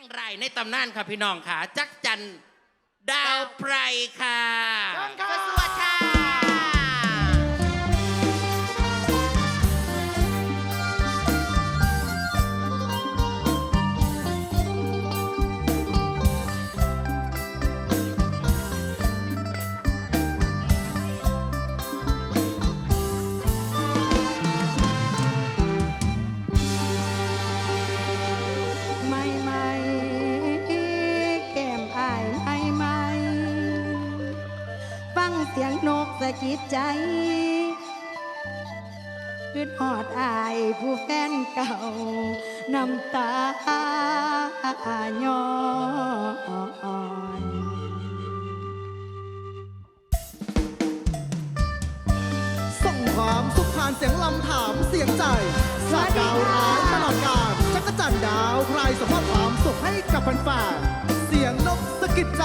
างรในตำนานค่ะพี่น้องค่ะ จักจันดาวไพรค่ะสวัสดีค่ะ สียงนกสะกิดใจขึ้นหอดอายผู้แฟนเก่าน้ำตาย้อยส่งความสุขผ่านเสียงลำถามเสียงใจสาดดาวร้ายตลอดกาลจักรจันดาวใครส่มอบความสุขให้กับแฟนๆเสียงนกสะกิดใจ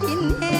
天天。